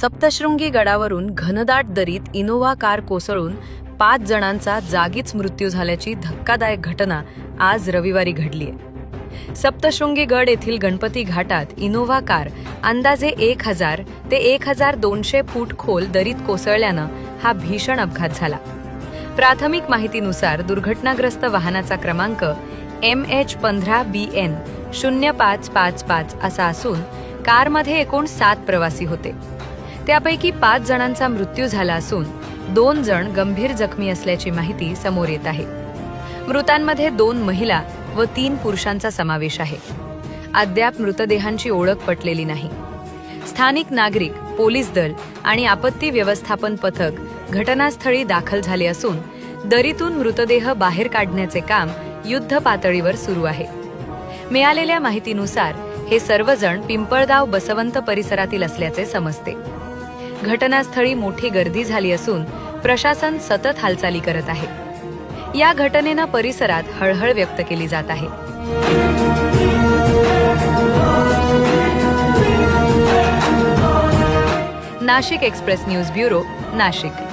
सप्तशृंगी गडावरून घनदाट दरीत इनोव्हा कार कोसळून पाच जणांचा जागीच मृत्यू झाल्याची धक्कादायक घटना आज रविवारी घडलीय सप्तशृंगी गड येथील गणपती घाटात इनोव्हा कार अंदाजे एक हजार ते एक हजार दोनशे फूट खोल दरीत कोसळल्यानं हा भीषण अपघात झाला. प्राथमिक माहितीनुसार दुर्घटनाग्रस्त वाहनाचा क्रमांक एम एच पंधरा बी एन शून्य पाच पाच पाच असा असून कारमध्ये एकूण सात प्रवासी होते. त्यापैकी पाच जणांचा मृत्यू झाला असून दोन जण गंभीर जखमी असल्याची माहिती समोर येत आहे. मृतांमध्ये दोन महिला व तीन पुरुषांचा समावेश आहे. अद्याप मृतदेहांची ओळख पटलेली नाही. स्थानिक नागरिक पोलीस दल आणि आपत्ती व्यवस्थापन पथक घटनास्थळी दाखल झाले असून दरीतून मृतदेह बाहेर काढण्याचे काम युद्ध पातळीवर सुरू आहे. मिळालेल्या माहितीनुसार हे सर्वजण पिंपळगाव बसवंत परिसरातील असल्याचे समजते. घटनास्थळी मोठी गर्दी झाली असून प्रशासन सतत हालचाली करत आहे. या घटनेनं परिसरात हळहळ व्यक्त केली जात आहे. Nashik express news bureau Nashik.